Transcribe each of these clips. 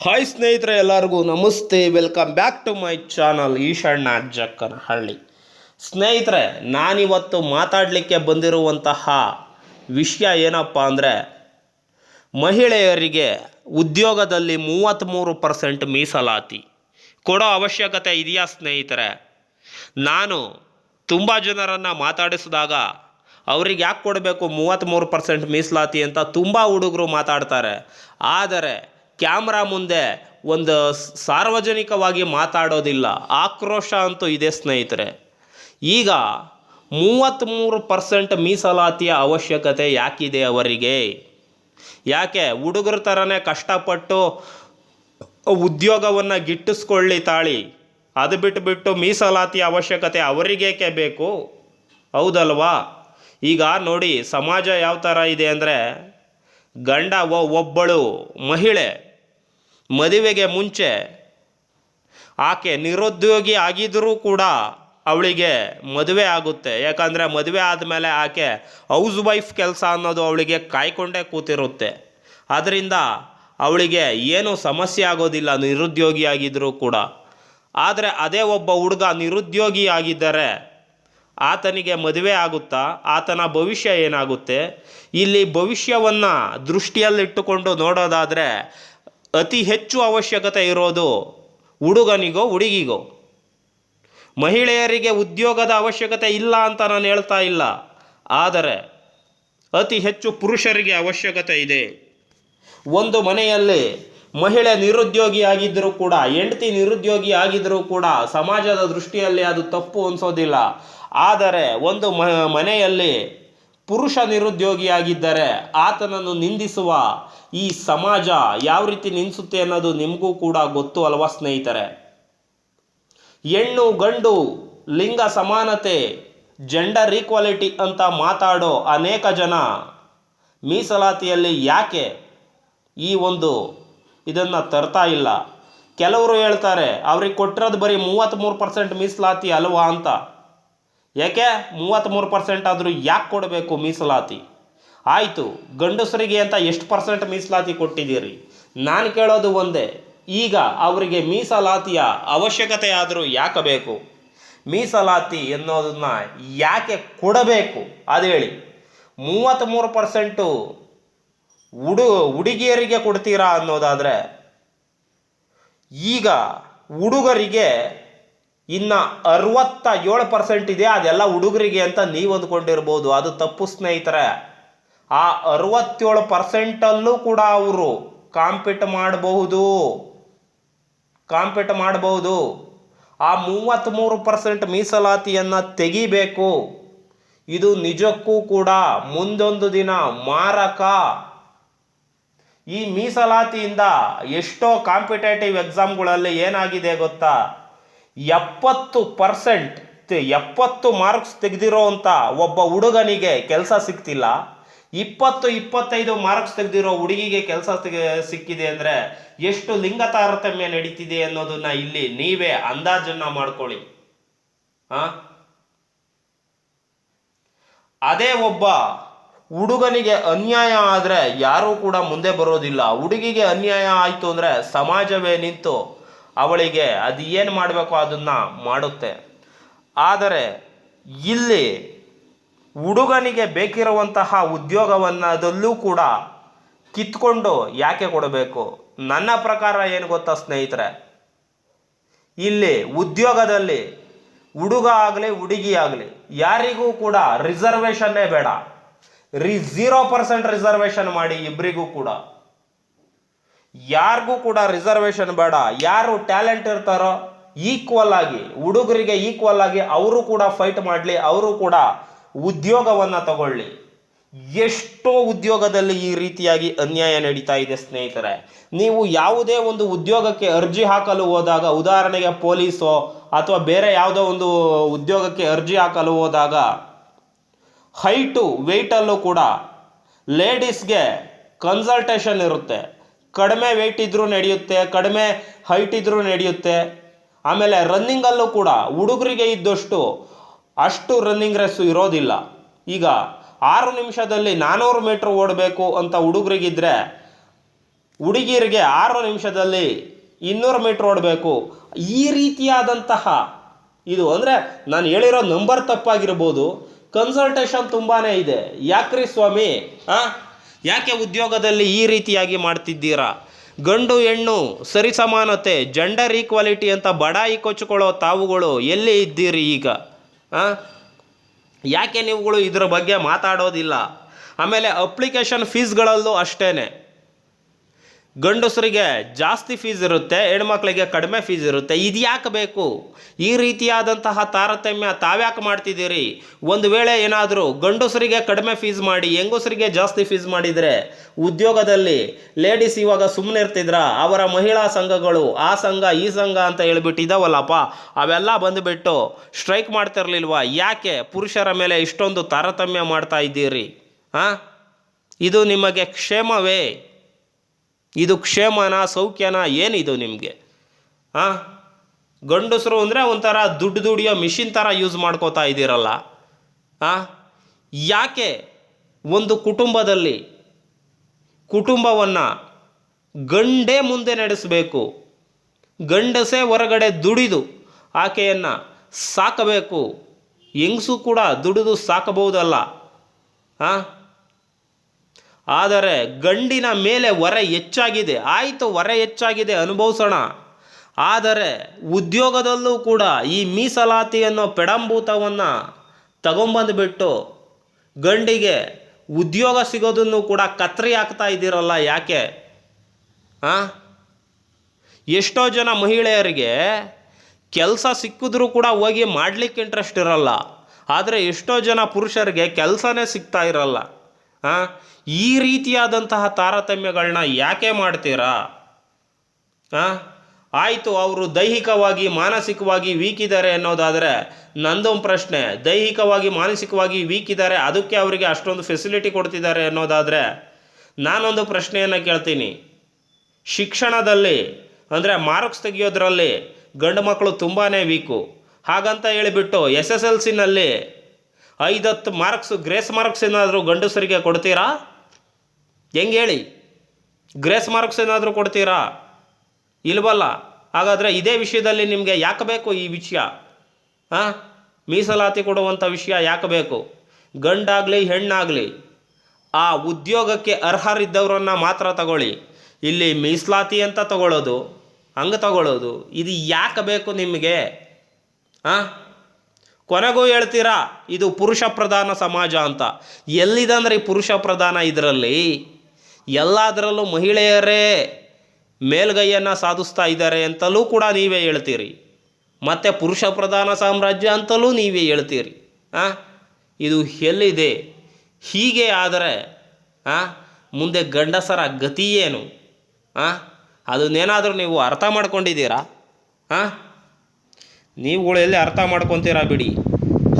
Hi ಸ್ನೇಹಿತರೆ ಎಲ್ಲರಿಗೂ ನಮಸ್ತೆ welcome back to my channel Eshanna Jakkanahalli. ಸ್ನೇಹಿತರೆ, ನಾನಿವತ್ತು ಮಾತಾಡಲಿಕ್ಕೆ ಬಂದಿರುವಂತಹ ವಿಷಯ ಏನಪ್ಪ ಅಂದರೆ, ಮಹಿಳೆಯರಿಗೆ ಉದ್ಯೋಗದಲ್ಲಿ ಮೂವತ್ತ್ಮೂರು ಪರ್ಸೆಂಟ್ ಮೀಸಲಾತಿ. ಕೊಡೋ ಅವಶ್ಯಕತೆ ಇದೆಯಾ ಸ್ನೇಹಿತರೆ? ನಾನು ತುಂಬ ಜನರನ್ನು ಮಾತಾಡಿಸಿದಾಗ ಅವ್ರಿಗೆ ಯಾಕೆ ಕೊಡಬೇಕು ಮೂವತ್ತ್ಮೂರು ಪರ್ಸೆಂಟ್ ಮೀಸಲಾತಿ ಅಂತ ತುಂಬ ಹುಡುಗರು ಮಾತಾಡ್ತಾರೆ. ಆದರೆ ಕ್ಯಾಮ್ರಾ ಮುಂದೆ ಒಂದು ಸಾರ್ವಜನಿಕವಾಗಿ ಮಾತಾಡೋದಿಲ್ಲ. ಆಕ್ರೋಶ ಅಂತೂ ಇದೆ ಸ್ನೇಹಿತರೆ. ಈಗ ಮೂವತ್ತ್ಮೂರು ಪರ್ಸೆಂಟ್ ಮೀಸಲಾತಿಯ ಅವಶ್ಯಕತೆ ಯಾಕಿದೆ ಅವರಿಗೆ? ಯಾಕೆ? ಹುಡುಗರ ಥರನೇ ಕಷ್ಟಪಟ್ಟು ಉದ್ಯೋಗವನ್ನು ಗಿಟ್ಟಿಸ್ಕೊಳ್ಳಿ ತಾಳಿ. ಅದು ಬಿಟ್ಟುಬಿಟ್ಟು ಮೀಸಲಾತಿ ಅವಶ್ಯಕತೆ ಅವರಿಗೇಕೆ ಬೇಕು? ಹೌದಲ್ವಾ? ಈಗ ನೋಡಿ, ಸಮಾಜ ಯಾವ ಥರ ಇದೆ ಅಂದರೆ ಗಂಡ ಒಬ್ಬಳು ಮಹಿಳೆ ಮದುವೆಗೆ ಮುಂಚೆ ಆಕೆ ನಿರುದ್ಯೋಗಿ ಆಗಿದ್ದರೂ ಕೂಡ ಅವಳಿಗೆ ಮದುವೆ ಆಗುತ್ತೆ. ಯಾಕಂದರೆ ಮದುವೆ ಆದಮೇಲೆ ಆಕೆ ಹೌಸ್ ವೈಫ್ ಕೆಲಸ ಅನ್ನೋದು ಅವಳಿಗೆ ಕಾಯ್ಕೊಂಡೇ ಕೂತಿರುತ್ತೆ. ಅದರಿಂದ ಅವಳಿಗೆ ಏನೂ ಸಮಸ್ಯೆ ಆಗೋದಿಲ್ಲ, ನಿರುದ್ಯೋಗಿ ಆಗಿದ್ದರೂ ಕೂಡ. ಆದರೆ ಅದೇ ಒಬ್ಬ ಹುಡುಗ ನಿರುದ್ಯೋಗಿ ಆಗಿದ್ದರೆ ಆತನಿಗೆ ಮದುವೆ ಆಗುತ್ತಾ? ಆತನ ಭವಿಷ್ಯ ಏನಾಗುತ್ತೆ? ಇಲ್ಲಿ ಭವಿಷ್ಯವನ್ನು ದೃಷ್ಟಿಯಲ್ಲಿಟ್ಟುಕೊಂಡು ನೋಡೋದಾದರೆ ಅತಿ ಹೆಚ್ಚು ಅವಶ್ಯಕತೆ ಇರೋದು ಹುಡುಗನಿಗೋ, ಹುಡುಗಿಗೋ. ಮಹಿಳೆಯರಿಗೆ ಉದ್ಯೋಗದ ಅವಶ್ಯಕತೆ ಇಲ್ಲ ಅಂತ ನಾನು ಹೇಳ್ತಾ ಇಲ್ಲ. ಆದರೆ ಅತಿ ಹೆಚ್ಚು ಪುರುಷರಿಗೆ ಅವಶ್ಯಕತೆ ಇದೆ. ಒಂದು ಮನೆಯಲ್ಲಿ ಮಹಿಳೆ ನಿರುದ್ಯೋಗಿ ಆಗಿದ್ದರೂ ಕೂಡ, ಹೆಂಡತಿ ನಿರುದ್ಯೋಗಿ ಆಗಿದ್ದರೂ ಕೂಡ ಸಮಾಜದ ದೃಷ್ಟಿಯಲ್ಲಿ ಅದು ತಪ್ಪು ಅನಿಸೋದಿಲ್ಲ. ಆದರೆ ಒಂದು ಮನೆಯಲ್ಲಿ ಪುರುಷ ನಿರುದ್ಯೋಗಿಯಾಗಿದ್ದರೆ ಆತನನ್ನು ನಿಂದಿಸುವ ಈ ಸಮಾಜ ಯಾವ ರೀತಿ ನಿಂದಿಸುತ್ತೆ ಅನ್ನೋದು ನಿಮಗೂ ಕೂಡ ಗೊತ್ತು ಅಲ್ವಾ ಸ್ನೇಹಿತರೆ? ಹೆಣ್ಣು, ಗಂಡು, ಲಿಂಗ ಸಮಾನತೆ ಜೆಂಡರ್ ಈಕ್ವಾಲಿಟಿ ಅಂತ ಮಾತಾಡೋ ಅನೇಕ ಜನ ಮೀಸಲಾತಿಯಲ್ಲಿ ಯಾಕೆ ಈ ಒಂದು ಇದನ್ನು ತರ್ತಾ ಇಲ್ಲ? ಕೆಲವರು ಹೇಳ್ತಾರೆ, ಅವ್ರಿಗೆ ಕೊಟ್ಟಿರೋದು ಬರೀ ಮೂವತ್ತ್ಮೂರು ಪರ್ಸೆಂಟ್ ಮೀಸಲಾತಿ ಅಲ್ವಾ ಅಂತ. ಯಾಕೆ ಮೂವತ್ತ್ಮೂರು ಪರ್ಸೆಂಟ್ ಆದರೂ ಯಾಕೆ ಕೊಡಬೇಕು ಮೀಸಲಾತಿ? ಆಯಿತು, ಗಂಡಸರಿಗೆ ಅಂತ ಎಷ್ಟು ಪರ್ಸೆಂಟ್ ಮೀಸಲಾತಿ ಕೊಟ್ಟಿದ್ದೀರಿ? ನಾನು ಕೇಳೋದು ಒಂದೇ, ಈಗ ಅವರಿಗೆ ಮೀಸಲಾತಿಯ ಅವಶ್ಯಕತೆ ಆದರೂ ಯಾಕೆ ಬೇಕು? ಮೀಸಲಾತಿ ಎನ್ನೋದನ್ನು ಯಾಕೆ ಕೊಡಬೇಕು? ಅದು ಹೇಳಿ. ಮೂವತ್ತ್ಮೂರು ಪರ್ಸೆಂಟು ಹುಡು ಹುಡುಗಿಯರಿಗೆ ಕೊಡ್ತೀರಾ ಅನ್ನೋದಾದರೆ, ಈಗ ಹುಡುಗರಿಗೆ ಇನ್ನು ಅರವತ್ತ ಏಳು ಪರ್ಸೆಂಟ್ ಇದೆ, ಅದೆಲ್ಲ ಹುಡುಗರಿಗೆ ಅಂತ ನೀವು ಅಂದ್ಕೊಂಡಿರ್ಬೋದು. ಅದು ತಪ್ಪು ಸ್ನೇಹಿತರೆ. ಆ ಅರವತ್ತೇಳು ಪರ್ಸೆಂಟಲ್ಲೂ ಕೂಡ ಅವರು ಕಾಂಪಿಟ್ ಮಾಡಬಹುದು. ಕಾಂಪಿಟ್ ಮಾಡಬಹುದು. ಆ ಮೂವತ್ತ್ಮೂರು ಪರ್ಸೆಂಟ್ ಮೀಸಲಾತಿಯನ್ನು ತೆಗಿಬೇಕು. ಇದು ನಿಜಕ್ಕೂ ಕೂಡ ಮುಂದೊಂದು ದಿನ ಮಾರಕ. ಈ ಮೀಸಲಾತಿಯಿಂದ ಎಷ್ಟೋ ಕಾಂಪಿಟೇಟಿವ್ ಎಕ್ಸಾಮ್ಗಳಲ್ಲಿ ಏನಾಗಿದೆ ಗೊತ್ತಾ? ಎಪ್ಪತ್ತು ಪರ್ಸೆಂಟ್ ಎಪ್ಪತ್ತು ಮಾರ್ಕ್ಸ್ ತೆಗೆದಿರೋ ಅಂತ ಒಬ್ಬ ಹುಡುಗನಿಗೆ ಕೆಲಸ ಸಿಗ್ತಿಲ್ಲ. ಇಪ್ಪತ್ತು, ಇಪ್ಪತ್ತೈದು ಮಾರ್ಕ್ಸ್ ತೆಗೆದಿರೋ ಹುಡುಗಿಗೆ ಕೆಲಸ ಸಿಕ್ಕಿದೆ ಅಂದರೆ ಎಷ್ಟು ಲಿಂಗ ತಾರತಮ್ಯ ನಡೀತಿದೆ ಅನ್ನೋದನ್ನ ಇಲ್ಲಿ ನೀವೇ ಅಂದಾಜನ್ನ ಮಾಡ್ಕೊಳ್ಳಿ. ಹಾ ಅದೇ ಒಬ್ಬ ಹುಡುಗನಿಗೆ ಅನ್ಯಾಯ ಆದರೆ ಯಾರೂ ಕೂಡ ಮುಂದೆ ಬರೋದಿಲ್ಲ. ಹುಡುಗಿಗೆ ಅನ್ಯಾಯ ಆಯಿತು ಅಂದರೆ ಸಮಾಜವೇ ನಿಂತು ಅವಳಿಗೆ ಅದು ಏನು ಮಾಡಬೇಕು ಅದನ್ನು ಮಾಡುತ್ತೆ. ಆದರೆ ಇಲ್ಲಿ ಹುಡುಗನಿಗೆ ಬೇಕಿರುವಂತಹ ಉದ್ಯೋಗವನ್ನದಲ್ಲೂ ಕೂಡ ಕಿತ್ಕೊಂಡು ಯಾಕೆ ಕೊಡಬೇಕು? ನನ್ನ ಪ್ರಕಾರ ಏನು ಗೊತ್ತಾ ಸ್ನೇಹಿತರೆ? ಇಲ್ಲಿ ಉದ್ಯೋಗದಲ್ಲಿ ಹುಡುಗ ಆಗಲಿ, ಹುಡುಗಿ ಆಗಲಿ, ಯಾರಿಗೂ ಕೂಡ ರಿಸರ್ವೇಷನ್ನೇ ಬೇಡ. ರಿ ಝೀರೋ ಪರ್ಸೆಂಟ್ ರಿಸರ್ವೇಷನ್ ಮಾಡಿ ಇಬ್ಬರಿಗೂ ಕೂಡ. ಯಾರಿಗೂ ಕೂಡ ರಿಸರ್ವೇಷನ್ ಬೇಡ. ಯಾರು ಟ್ಯಾಲೆಂಟ್ ಇರ್ತಾರೋ ಈಕ್ವಲ್ ಆಗಿ, ಹುಡುಗರಿಗೆ ಈಕ್ವಲ್ ಆಗಿ ಅವರು ಕೂಡ ಫೈಟ್ ಮಾಡಲಿ, ಅವರು ಕೂಡ ಉದ್ಯೋಗವನ್ನು ತಗೊಳ್ಳಿ. ಎಷ್ಟೋ ಉದ್ಯೋಗದಲ್ಲಿ ಈ ರೀತಿಯಾಗಿ ಅನ್ಯಾಯ ನಡೀತಾ ಇದೆ ಸ್ನೇಹಿತರೆ. ನೀವು ಯಾವುದೇ ಒಂದು ಉದ್ಯೋಗಕ್ಕೆ ಅರ್ಜಿ ಹಾಕಲು ಹೋದಾಗ, ಉದಾಹರಣೆಗೆ ಪೊಲೀಸೋ ಅಥವಾ ಬೇರೆ ಯಾವುದೋ ಒಂದು ಉದ್ಯೋಗಕ್ಕೆ ಅರ್ಜಿ ಹಾಕಲು ಹೋದಾಗ ಹೈಟು ವೆಯ್ಟಲ್ಲೂ ಕೂಡ ಲೇಡೀಸ್ಗೆ ಕನ್ಸಲ್ಟೇಷನ್ ಇರುತ್ತೆ. ಕಡಿಮೆ ವೆಯ್ಟ್ ಇದ್ರೂ ನಡೆಯುತ್ತೆ, ಕಡಿಮೆ ಹೈಟ್ ಇದ್ರೂ ನಡೆಯುತ್ತೆ. ಆಮೇಲೆ ರನ್ನಿಂಗಲ್ಲೂ ಕೂಡ ಹುಡುಗರಿಗೆ ಇದ್ದಷ್ಟು ಅಷ್ಟು ರನ್ನಿಂಗ್ ರೇಸು ಇರೋದಿಲ್ಲ. ಈಗ ಆರು ನಿಮಿಷದಲ್ಲಿ ನಾನ್ನೂರು ಮೀಟ್ರ್ ಓಡಬೇಕು ಅಂತ ಹುಡುಗರಿಗಿದ್ರೆ ಹುಡುಗಿಯರಿಗೆ ಆರು ನಿಮಿಷದಲ್ಲಿ ಇನ್ನೂರು ಮೀಟ್ರ್ ಓಡಬೇಕು. ಈ ರೀತಿಯಾದಂತಹ ಇದು ಅಂದರೆ ನಾನು ಹೇಳಿರೋ ನಂಬರ್ ತಪ್ಪಾಗಿರ್ಬೋದು. ಕನ್ಸಲ್ಟೇಷನ್ ತುಂಬಾ ಇದೆ. ಯಾಕ್ರಿ ಸ್ವಾಮಿ? ಆ? ಯಾಕೆ ಉದ್ಯೋಗದಲ್ಲಿ ಈ ರೀತಿಯಾಗಿ ಮಾಡ್ತಿದ್ದೀರಾ? ಗಂಡು ಹೆಣ್ಣು ಸರಿಸಮಾನತೆ ಜೆಂಡರ್ ಈಕ್ವಾಲಿಟಿ ಅಂತ ಬಡಾಯಿ ಕೊಚ್ಚಿಕೊಳ್ಳೋ ತಾವುಗಳು ಎಲ್ಲಿ ಇದ್ದೀರಿ ಈಗ? ಯಾಕೆ ನೀವುಗಳು ಇದರ ಬಗ್ಗೆ ಮಾತಾಡೋದಿಲ್ಲ? ಆಮೇಲೆ ಅಪ್ಲಿಕೇಶನ್ ಫೀಸ್ಗಳಲ್ಲೂ ಅಷ್ಟೇ ಗಂಡಸರಿಗೆ ಜಾಸ್ತಿ ಫೀಸ್ ಇರುತ್ತೆ, ಹೆಣ್ಮಕ್ಳಿಗೆ ಕಡಿಮೆ ಫೀಸ್ ಇರುತ್ತೆ. ಇದು ಯಾಕೆ ಬೇಕು ಈ ರೀತಿಯಾದಂತಹ ತಾರತಮ್ಯ ತಾವ್ಯಾಕೆ ಮಾಡ್ತಿದ್ದೀರಿ? ಒಂದು ವೇಳೆ ಏನಾದರೂ ಗಂಡಸರಿಗೆ ಕಡಿಮೆ ಫೀಸ್ ಮಾಡಿ, ಹೆಂಗಸರಿಗೆ ಜಾಸ್ತಿ ಫೀಸ್ ಮಾಡಿದರೆ ಉದ್ಯೋಗದಲ್ಲಿ ಲೇಡೀಸ್ ಇವಾಗ ಸುಮ್ಮನೆ ಇರ್ತಿದ್ರ? ಅವರ ಮಹಿಳಾ ಸಂಘಗಳು ಆ ಸಂಘ, ಈ ಸಂಘ ಅಂತ ಹೇಳ್ಬಿಟ್ಟು ಇದಾವಲ್ಲಪ್ಪ? ಅವೆಲ್ಲ ಬಂದುಬಿಟ್ಟು ಸ್ಟ್ರೈಕ್ ಮಾಡ್ತಿರ್ಲಿಲ್ವಾ? ಯಾಕೆ ಪುರುಷರ ಮೇಲೆ ಇಷ್ಟೊಂದು ತಾರತಮ್ಯ ಮಾಡ್ತಾ ಇದ್ದೀರಿ? ಹಾಂ ಇದು ನಿಮಗೆ ಕ್ಷೇಮವೇ? ಇದು ಕ್ಷೇಮನ, ಸೌಖ್ಯನ ಏನಿದು ನಿಮಗೆ? ಹಾಂ ಗಂಡಸರು ಅಂದರೆ ಒಂಥರ ದುಡ್ಡು ದುಡಿಯೋ ಮಿಷಿನ್ ಥರ ಯೂಸ್ ಮಾಡ್ಕೋತಾ ಇದ್ದೀರಲ್ಲ. ಹಾಂ ಯಾಕೆ ಒಂದು ಕುಟುಂಬದಲ್ಲಿ ಕುಟುಂಬವನ್ನು ಗಂಡೇ ಮುಂದೆ ನಡೆಸಬೇಕು? ಗಂಡಸೇ ಹೊರಗಡೆ ದುಡಿದು ಆಕೆಯನ್ನು ಸಾಕಬೇಕು? ಹೆಂಗಸು ಕೂಡ ದುಡಿದು ಸಾಕಬಹುದಲ್ಲ? ಹಾಂ ಆದರೆ ಗಂಡಿನ ಮೇಲೆ ಹೊರೆ ಹೆಚ್ಚಾಗಿದೆ. ಆಯಿತು ಹೊರೆ ಹೆಚ್ಚಾಗಿದೆ, ಅನುಭವಿಸೋಣ. ಆದರೆ ಉದ್ಯೋಗದಲ್ಲೂ ಕೂಡ ಈ ಮೀಸಲಾತಿ ಅನ್ನೋ ಪೆಡಂಭೂತವನ್ನು ತಗೊಂಬಂದುಬಿಟ್ಟು ಗಂಡಿಗೆ ಉದ್ಯೋಗ ಸಿಗೋದನ್ನು ಕೂಡ ಕತ್ರಿ ಹಾಕ್ತಾ ಇದ್ದೀರಲ್ಲ ಯಾಕೆ? ಹಾಂ ಎಷ್ಟೋ ಜನ ಮಹಿಳೆಯರಿಗೆ ಕೆಲಸ ಸಿಕ್ಕಿದ್ರೂ ಕೂಡ ಹೋಗಿ ಮಾಡಲಿಕ್ಕೆ ಇಂಟ್ರೆಸ್ಟ್ ಇರಲ್ಲ. ಆದರೆ ಎಷ್ಟೋ ಜನ ಪುರುಷರಿಗೆ ಕೆಲಸನೇ ಸಿಗ್ತಾ ಇರಲ್ಲ. ಈ ರೀತಿಯಾದಂತಹ ತಾರತಮ್ಯಗಳನ್ನ ಯಾಕೆ ಮಾಡ್ತೀರಾ? ಆಯಿತು, ಅವರು ದೈಹಿಕವಾಗಿ, ಮಾನಸಿಕವಾಗಿ ವೀಕ್ ಇದ್ದಾರೆ ಅನ್ನೋದಾದರೆ ನಂದೊಂದು ಪ್ರಶ್ನೆ. ದೈಹಿಕವಾಗಿ, ಮಾನಸಿಕವಾಗಿ ವೀಕ್ ಇದ್ದಾರೆ ಅದಕ್ಕೆ ಅವರಿಗೆ ಅಷ್ಟೊಂದು ಫೆಸಿಲಿಟಿ ಕೊಡ್ತಿದ್ದಾರೆ ಅನ್ನೋದಾದರೆ ನಾನೊಂದು ಪ್ರಶ್ನೆಯನ್ನು ಕೇಳ್ತೀನಿ. ಶಿಕ್ಷಣದಲ್ಲಿ, ಅಂದರೆ ಮಾರ್ಕ್ಸ್ ತೆಗಿಯೋದ್ರಲ್ಲಿ ಗಂಡು ಮಕ್ಕಳು ತುಂಬಾ ವೀಕು ಹಾಗಂತ ಹೇಳಿಬಿಟ್ಟು ಎಸ್ ಎಸ್ ಎಲ್ ಸಿನಲ್ಲಿ ಐದತ್ತು ಮಾರ್ಕ್ಸ್, ಗ್ರೇಸ್ ಮಾರ್ಕ್ಸ್ ಏನಾದರೂ ಗಂಡಸರಿಗೆ ಕೊಡ್ತೀರಾ? ಹೆಂಗೆ ಹೇಳಿ? ಗ್ರೇಸ್ ಮಾರ್ಕ್ಸ್ ಏನಾದರೂ ಕೊಡ್ತೀರಾ? ಇಲ್ವಲ್ಲ? ಹಾಗಾದರೆ ಇದೇ ವಿಷಯದಲ್ಲಿ ನಿಮಗೆ ಯಾಕೆ ಬೇಕು ಈ ವಿಷಯ? ಹಾಂ ಮೀಸಲಾತಿ ಕೊಡುವಂಥ ವಿಷಯ ಯಾಕೆ ಬೇಕು? ಗಂಡಾಗಲಿ, ಹೆಣ್ಣಾಗಲಿ, ಆ ಉದ್ಯೋಗಕ್ಕೆ ಅರ್ಹರಿದ್ದವರನ್ನು ಮಾತ್ರ ತಗೊಳ್ಳಿ. ಇಲ್ಲಿ ಮೀಸಲಾತಿ ಅಂತ ತಗೊಳ್ಳೋದು ಹಂಗೆ ತಗೊಳ್ಳೋದು ಇದು ಯಾಕೆ ಬೇಕು ನಿಮಗೆ? ಹಾಂ ಕೊನೆಗೂ ಹೇಳ್ತೀರಾ, ಇದು ಪುರುಷ ಪ್ರಧಾನ ಸಮಾಜ ಅಂತ. ಎಲ್ಲಿದಂದ್ರೆ ಈ ಪುರುಷ ಪ್ರಧಾನ ಇದರಲ್ಲಿ? ಎಲ್ಲದರಲ್ಲೂ ಮಹಿಳೆಯರೇ ಮೇಲ್ಗೈಯನ್ನು ಸಾಧಿಸ್ತಾ ಇದ್ದಾರೆ ಅಂತಲೂ ಕೂಡ ನೀವೇ ಹೇಳ್ತೀರಿ. ಮತ್ತು ಪುರುಷ ಪ್ರಧಾನ ಸಾಮ್ರಾಜ್ಯ ಅಂತಲೂ ನೀವೇ ಹೇಳ್ತೀರಿ. ಹಾಂ ಇದು ಎಲ್ಲಿದೆ? ಹೀಗೆ ಆದರೆ ಹಾಂ ಮುಂದೆ ಗಂಡಸರ ಗತಿ ಏನು? ಹಾಂ ಅದನ್ನೇನಾದರೂ ನೀವು ಅರ್ಥ ಮಾಡ್ಕೊಂಡಿದ್ದೀರಾ? ಹಾಂ ನೀವುಗಳು ಎಲ್ಲಿ ಅರ್ಥ ಮಾಡ್ಕೊತೀರಾ ಬಿಡಿ.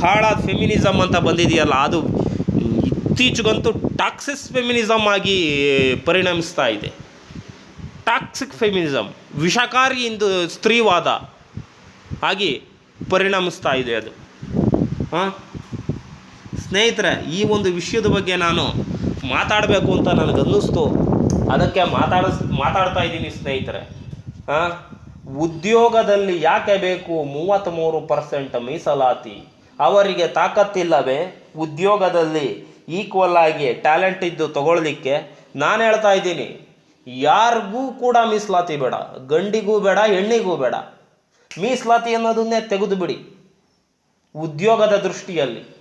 ಹಾಳಾದ ಫೆಮಿನಿಸಮ್ ಅಂತ ಬಂದಿದೆಯಲ್ಲ, ಅದು ಇತ್ತೀಚೆಗಂತೂ ಟಾಕ್ಸಿಸ್ ಫೆಮಿನಿಸಮ್ ಆಗಿ ಪರಿಣಮಿಸ್ತಾ ಇದೆ. ಟಾಕ್ಸಿಕ್ ಫೆಮಿನಿಸಮ್ ವಿಷಕಾರಿ ಇಂದು ಸ್ತ್ರೀವಾದ ಆಗಿ ಪರಿಣಮಿಸ್ತಾ ಇದೆ ಅದು. ಹಾಂ? ಸ್ನೇಹಿತರೆ, ಈ ಒಂದು ವಿಷಯದ ಬಗ್ಗೆ ನಾನು ಮಾತಾಡಬೇಕು ಅಂತ ನನಗನ್ನಿಸ್ತು. ಅದಕ್ಕೆ ಮಾತಾಡಿಸ್, ಮಾತಾಡ್ತಾ ಇದ್ದೀನಿ ಸ್ನೇಹಿತರೆ. ಹಾಂ? ಉದ್ಯೋಗದಲ್ಲಿ ಯಾಕೆ ಬೇಕು ಮೂವತ್ತ್ಮೂರು ಪರ್ಸೆಂಟ್ ಮೀಸಲಾತಿ? ಅವರಿಗೆ ತಾಕತ್ತಿಲ್ಲವೇ? ಉದ್ಯೋಗದಲ್ಲಿ ಈಕ್ವಲ್ ಆಗಿ ಟ್ಯಾಲೆಂಟ್ ಇದ್ದು ತಗೊಳ್ಲಿಕ್ಕೆ ನಾನು ಹೇಳ್ತಾ ಇದ್ದೀನಿ. ಯಾರಿಗೂ ಕೂಡ ಮೀಸಲಾತಿ ಬೇಡ. ಗಂಡಿಗೂ ಬೇಡ, ಹೆಣ್ಣಿಗೂ ಬೇಡ. ಮೀಸಲಾತಿ ಅನ್ನೋದನ್ನೇ ತೆಗೆದು ಬಿಡಿ. ಉದ್ಯೋಗದ ದೃಷ್ಟಿಯಲ್ಲಿ.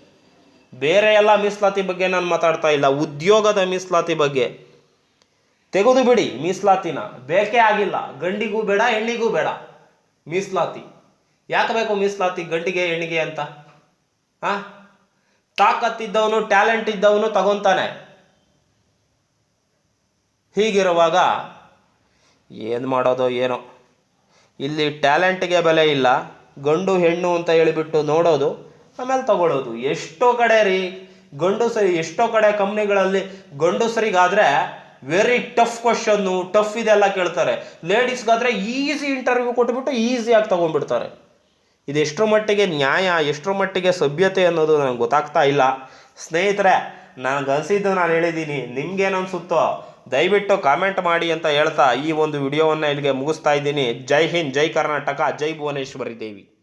ಬೇರೆ ಎಲ್ಲ ಮೀಸಲಾತಿ ಬಗ್ಗೆ ನಾನು ಮಾತಾಡ್ತಾ ಇಲ್ಲ. ಉದ್ಯೋಗದ ಮೀಸಲಾತಿ ಬಗ್ಗೆ. ತೆಗೆದು ಬಿಡಿ, ಮೀಸಲಾತಿನ. ಬೇಕೇ ಆಗಿಲ್ಲ, ಗಂಡಿಗೂ ಬೇಡ, ಹೆಣ್ಣಿಗೂ ಬೇಡ. ಮೀಸಲಾತಿ. ಯಾಕೆ ಬೇಕು ಮೀಸಲಾತಿ, ಗಂಡಿಗೆ, ಹೆಣ್ಣಿಗೆ ಅಂತ? ಹಾಂ ತಾಕತ್ತಿದ್ದವನು, ಟ್ಯಾಲೆಂಟ್ ಇದ್ದವನು ತಗೊಂತಾನೆ. ಹೀಗಿರುವಾಗ ಏನು ಮಾಡೋದು ಏನೋ. ಇಲ್ಲಿ ಟ್ಯಾಲೆಂಟ್ಗೆ ಬೆಲೆ ಇಲ್ಲ, ಗಂಡು, ಹೆಣ್ಣು ಅಂತ ಹೇಳಿಬಿಟ್ಟು ನೋಡೋದು, ಆಮೇಲೆ ತಗೊಳ್ಳೋದು ಎಷ್ಟೋ ಕಡೆ ರೀ, ಗಂಡು ಸರಿ, ಎಷ್ಟೋ ಕಡೆ ಕಂಪ್ನಿಗಳಲ್ಲಿ ಗಂಡಸರಿಗಾದರೆ ವೆರಿ ಟಫ್ ಕ್ವಶನ್ನು ಟಫ್ ಇದೆಲ್ಲ ಕೇಳ್ತಾರೆ. ಲೇಡೀಸ್ಗಾದರೆ ಈಸಿ ಇಂಟರ್ವ್ಯೂ ಕೊಟ್ಬಿಟ್ಟು ಈಸಿಯಾಗಿ ತೊಗೊಂಡ್ಬಿಡ್ತಾರೆ. ಇದೆಷ್ಟರ ಮಟ್ಟಿಗೆ ನ್ಯಾಯ, ಎಷ್ಟರ ಮಟ್ಟಿಗೆ ಸಭ್ಯತೆ ಅನ್ನೋದು ನನಗೆ ಗೊತ್ತಾಗ್ತಾ ಇಲ್ಲ. ಸ್ನೇಹಿತರೆ, ನನಗೆ ಅನಿಸಿದ್ದು ನಾನು ಹೇಳಿದ್ದೀನಿ ನಿಮ್ಗೇನು ಅನಿಸುತ್ತೋ ದಯವಿಟ್ಟು ಕಾಮೆಂಟ್ ಮಾಡಿ ಅಂತ ಹೇಳ್ತಾ ಈ ಒಂದು ವಿಡಿಯೋವನ್ನು ಇಲ್ಲಿಗೆ ಮುಗಿಸ್ತಾ ಇದ್ದೀನಿ. ಜೈ ಹಿಂದ್, ಜೈ ಕರ್ನಾಟಕ, ಜೈ ಭುವನೇಶ್ವರಿ ದೇವಿ.